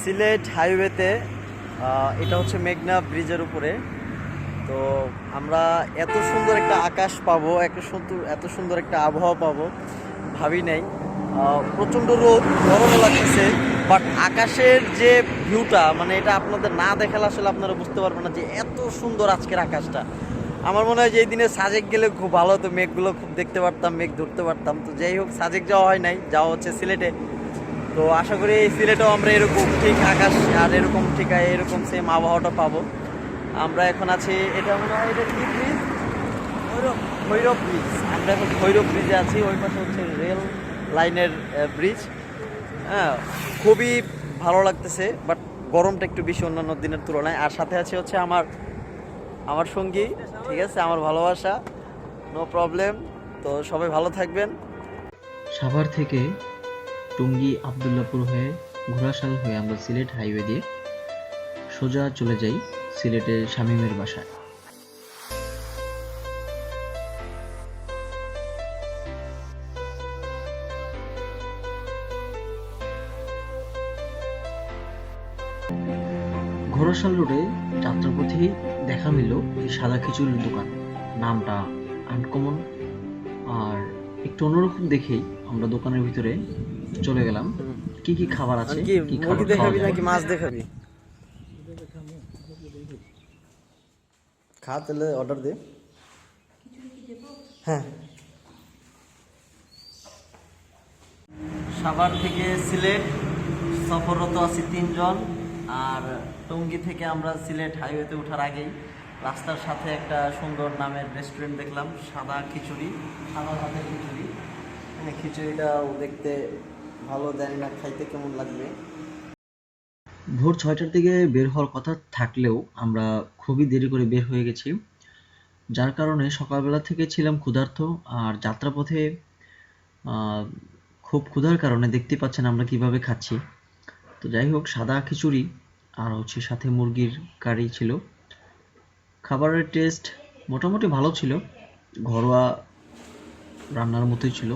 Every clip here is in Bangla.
সিলেট হাইওয়েতে এটা হচ্ছে মেঘনা ব্রিজের উপরে। তো আমরা এত সুন্দর একটা আকাশ পাবো, এত সুন্দর এত সুন্দর একটা আবহাওয়া পাবো, ভাবি নাই। প্রচণ্ড রোদ গরম লাগতেছে বাট আকাশের যে ভিউটা মানে এটা আপনাদের না দেখালে আসলে আপনারা বুঝতে পারবেন না যে এত সুন্দর আজকের আকাশটা। আমার মনে হয় যে এই দিনে সাজেক গেলে খুব ভালো হতো, মেঘগুলো খুব দেখতে পারতাম, মেঘ ধরতে পারতাম। তো যাই হোক, সাজেক যাওয়া হয় নাই, যাওয়া হচ্ছে সিলেটে। তো আশা করি সিলেটেও আমরা এরকম ঠিক আকাশ আর এরকম ঠিক এরকম সেম আবহাওয়াটা পাবো। আমরা এখন আছি, এটা মনে হয় এটা কি ব্রিজ ভৈরব ভৈরব ব্রিজ আমরা এখন ভৈরব ব্রিজে আছি, ওই পাশে হচ্ছে রেল লাইনের ব্রিজ হ্যাঁ খুবই ভালো লাগতেছে বাট গরমটা একটু বেশি অন্যান্য দিনের তুলনায়। আর সাথে আছে হচ্ছে আমার আমার সঙ্গী, ঠিক আছে, আমার ভালোবাসা নো প্রবলেম তো সবাই ভালো থাকবেন। সাভার থেকে টঙ্গী আবদুল্লাপুর হয়ে ঘোড়াশাল হয়ে আমরা সিলেট হাইওয়ে দিয়ে সোজা চলে যাই সিলেটের শামীমের বাসায়। ঘোড়াশাল রোডে যাত্রাপথেই দেখা মিলল এই সাদা খিচুড়ির দোকান। নামটা আনকমন আর একটু অন্যরকম দেখেই আমরা দোকানের ভিতরে চলে গেলাম। কি কি খাবার আছে? কি খাবার দেখাবি নাকি মাছ দেখাবি? খা তাহলে অর্ডার দে। হ্যাঁ। সাভার থেকে সিলেট সফররত আছি তিনজন আর টঙ্গী থেকে আমরা সিলেট হাইওয়েতে ওঠার আগেই রাস্তার সাথে একটা সুন্দর নামের রেস্টুরেন্ট দেখলাম সাদা খিচুড়ি সাদা ভাতের খিচুড়ি। খিচুড়িটাও দেখতে ভালো জানি না, খাইতে কেমন লাগবে? ভোর ছয়টার দিকে বের হওয়ার কথা থাকলেও আমরা খুবই দেরি করে বের হয়ে গেছি। যার কারণে সকালবেলা থেকে ছিলাম ক্ষুধার্ত আর যাত্রাপথে খুব ক্ষুধার কারণে দেখতে পাচ্ছেন আমরা কীভাবে খাচ্ছি। তো যাই হোক, সাদা খিচুড়ি আর হচ্ছে সাথে মুরগির কারি ছিল। খাবারের টেস্ট মোটামুটি ভালো ছিল, ঘরোয়া রান্নার মতোই ছিল।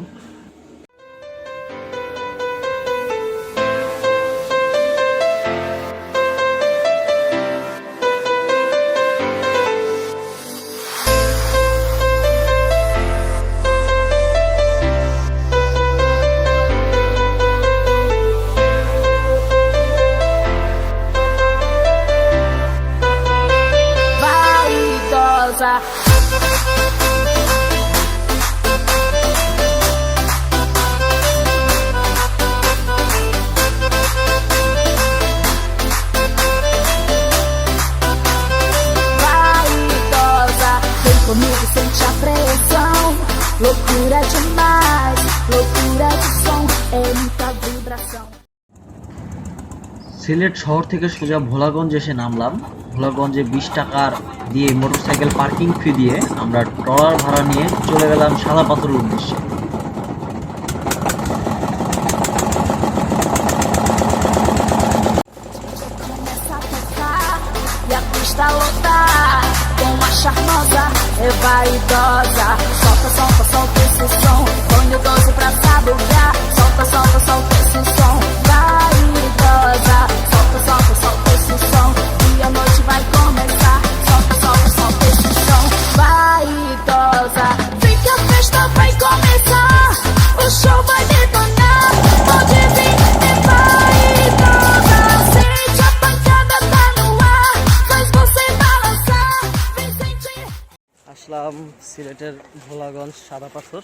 সিলেট শহর থেকে সোজা ভোলাগঞ্জ এসে নামলাম ভোলাগঞ্জে বিশ টাকার দিয়ে মোটরসাইকেল পার্কিং ফি দিয়ে আমরা ট্রলার ভাড়া নিয়ে চলে গেলাম সাদা পাথরের উদ্দেশ্যে e. Solta, solta, solta esse som. Põe o 12 pra saborear. Solta, solta, solta esse som. Vaidosa. Solta, solta, solta esse som. E a noite vai começar. Solta, solta, solta esse som. Vaidosa. Vem que a festa vai começar. O show vai detonar. Pode vir, é vaidosa. Sente a pancada, tá no ar. Faz você balançar. Vem sentir. আসলাম সিলেটের ভোলাগঞ্জ সাদা পাথর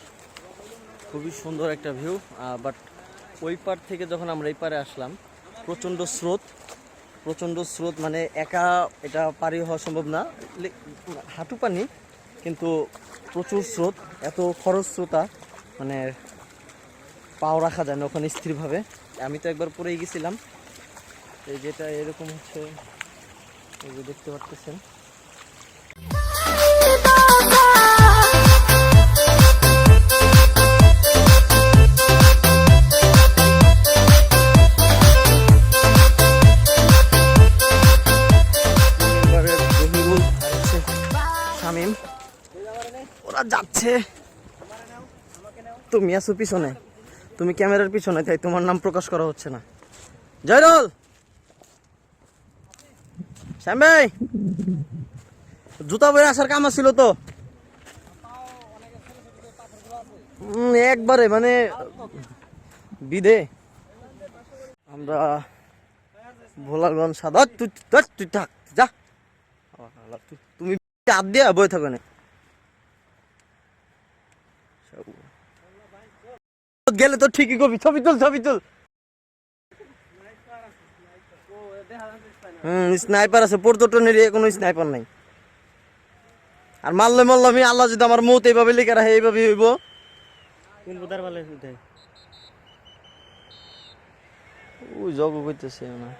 খুবই সুন্দর একটা ভিউ বাট ওই পার থেকে যখন আমরা এই পারে আসলাম প্রচণ্ড স্রোত প্রচণ্ড স্রোত মানে একা এটা পারি হওয়া সম্ভব না। হাঁটু পানি, কিন্তু প্রচুর স্রোত, এত খরস্রোতা মানে পাও রাখা যায় না ওখানে স্থিরভাবে। আমি তো একবার পরেই গেছিলাম। এই যেটা এরকম হচ্ছে, এই যে দেখতে পাচ্ছেন যাচ্ছে। তুমি আছো পিছনে। তুমি ক্যামেরার পিছনে, তাই তোমার নাম প্রকাশ করা হচ্ছে না। জয়রুল শ্যাম ভাই জুতা বই আসার কাম ছিল তো। একবারে মানে বিদে। আমরা ভোলাগঞ্জ সাদা, তুই থাক, যা। তুমি হাত দিয়ে বই থাকো না গেলে তো ঠিকই কবি ছবি তুল ছবি তুল। হুম স্নাইপার আছে পর্যটনের কোনো স্নাইপার নাই। আর মারলে মারলে আমি আল্লাহ যদি আমার মৌত এইভাবে লিখে রাখে এইভাবে হইব। ভালো ওই জগ করতেছে না।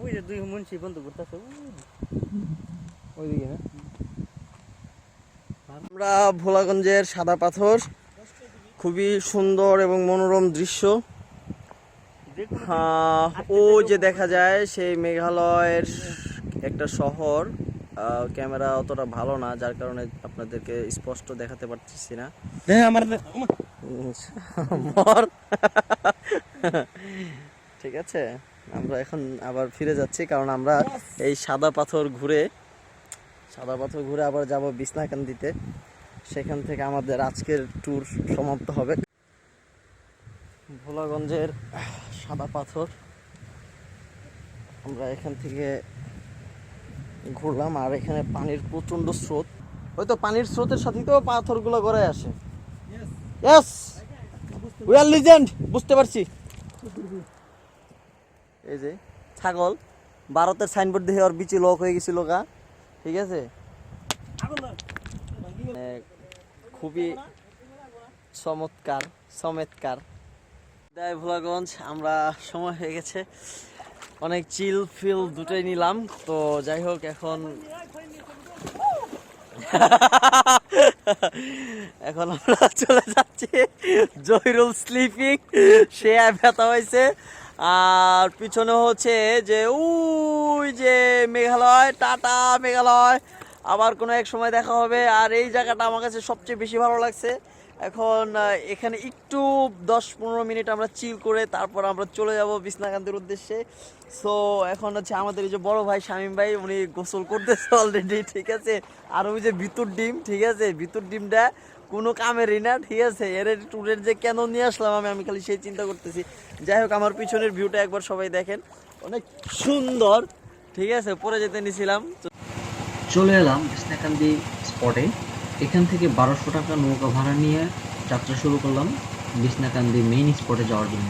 ওই যে দুই মুন্সি বন্ধ করতেছে ওইদিকে না? আমরা ভোলাগঞ্জের সাদা পাথর খুবই সুন্দর এবং মনোরম দৃশ্য। আহ, ও যে দেখা যায় সেই মেঘালয়ের একটা শহর ক্যামেরা অতটা ভালো না যার কারণে আপনাদেরকে স্পষ্ট দেখাতে পারতেছি না। হ্যাঁ আমার মর ঠিক আছে? আমরা এখন আবার ফিরে যাচ্ছি কারণ আমরা এই সাদা পাথর ঘুরে সাদা পাথর ঘুরে আবার যাব বিছনাকান্দিতে। সেখান থেকে আমাদের আজকের ট্যুর সমাপ্ত হবে। ভোলাগঞ্জের সাদা পাথর। আমরা এখান থেকে ঘুরলাম আর এখানে পানির প্রচণ্ড স্রোত। হয়তো পানির স্রোতের সাথে তো পাথরগুলো গড়ায় আসে। ইয়েস উই আর লিজেন্ড বুঝতে পারছি। এই যে, ছাগল। ভারতের সাইনবোর্ড দেখে ওর বিচি লক হয়ে গেছিল গা। ঠিক আছে? খুবই চমৎকার চমৎকার। দেয় ভোলাগঞ্জ, আমরা সময় হয়ে গেছে। অনেক চিল ফিল দুটোই নিলাম। তো যাই হোক, এখন এখন আমরা চলে যাচ্ছি জহিরুল স্লিপিং সে ব্যথা হয়েছে আর পিছনে হচ্ছে যে উই যে মেঘালয়, টাটা মেঘালয়। আবার কোনো এক সময় দেখা হবে। আর এই জায়গাটা আমার কাছে সবচেয়ে বেশি ভালো লাগছে। এখন এখানে একটু দশ পনেরো মিনিট আমরা চিল করে তারপর আমরা চলে যাব বিছনাকান্তের উদ্দেশ্যে। সো এখন হচ্ছে আমাদের এই যে বড় ভাই শামীম ভাই, উনি গোসল করতেছে অলরেডি ঠিক আছে? আর ওই যে ভিতর ডিম, ঠিক আছে? ভিতর ডিমটা কোনো কামেরই না, ঠিক আছে? এর ট্যুরের যে কেন নিয়ে আসলাম আমি আমি খালি সেই চিন্তা করতেছি। যাই হোক, আমার পিছনের ভিউটা একবার সবাই দেখেন। অনেক সুন্দর, ঠিক আছে? পরে যেতে নিছিলাম। চলে এলাম কৃষ্ণাকান্দি স্পটে এখান থেকে বারোশো টাকা নৌকা ভাড়া নিয়ে যাত্রা শুরু করলাম বিছনাকান্দি মেইন স্পটে যাওয়ার জন্য।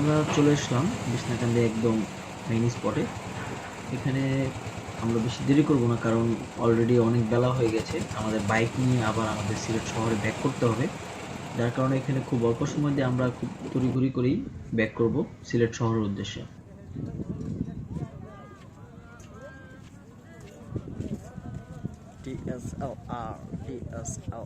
আমরা চলে আসলাম বিছনাকান্দি একদম মেইন স্পটে এখানে আমরা বেশি দেরি করব না, কারণ অলরেডি অনেক বেলা হয়ে গেছে। আমাদের বাইক নিয়ে আবার আমাদের সিলেট শহরে ব্যাক করতে হবে। যার কারণে এখানে খুব অল্প সময় দিয়ে আমরা খুব তড়িঘড়ি করেই ব্যাক করব সিলেট শহরের উদ্দেশ্যে। DSLR DSLR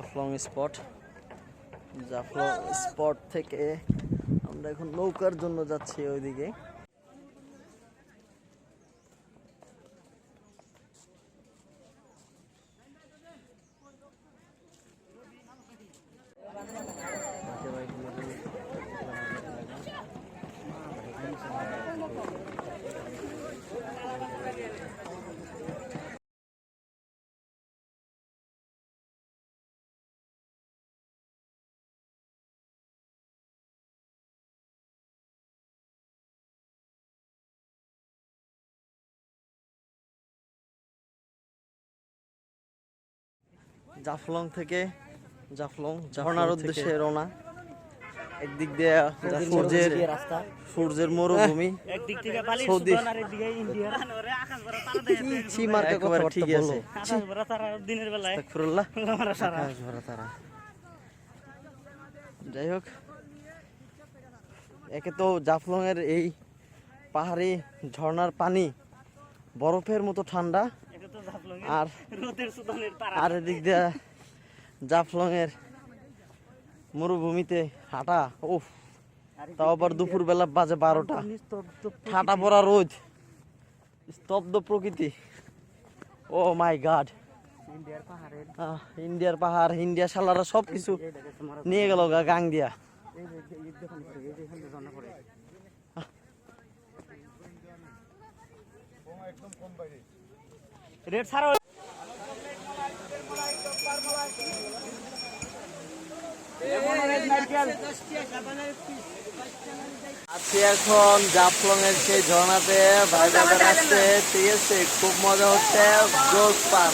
Jaflong spot Jaflong spot থেকে আমরা এখন নৌকার জন্য যাচ্ছি ওইদিকে। জাফলং থেকে জাফলং ঝর্ণার উদ্দেশ্যে রওনা। একদিক দিয়ে সূর্যের রাস্তা। সূর্যের মরুভূমি। একদিক থেকে বালি ইন্ডিয়া আকাশ ভরা তারা মার্কা কথা ঠিক আছে। আকাশ ভরা তারা দিনের বেলায়। আস্তাগফিরুল্লাহ। আকাশ ভরা তারা। যাই হোক একে তো জাফলং এর এই পাহাড়ি ঝর্ণার পানি বরফের মতো ঠান্ডা। আর রোদের সুদনের তারা আর এদিক দিয়ে জাফলং এর মরুভূমিতে হাঁটা উফ তাও আবার দুপুর বেলা বাজে বারোটা। ঠাটা পড়া রোদ স্তব্ধ প্রকৃতি। Oh my god. ইন্ডিয়ার ইন্ডিয়ার পাহাড় ইন্ডিয়া সালারা সব কিছু নিয়ে গেল গা গাং দিয়া। রেড ছাড়া আছি এখন জাফলং এর সেই ঝর্ণাতে ভাই বাবার আসছে ঠিক আছে? খুব মজা হচ্ছে পার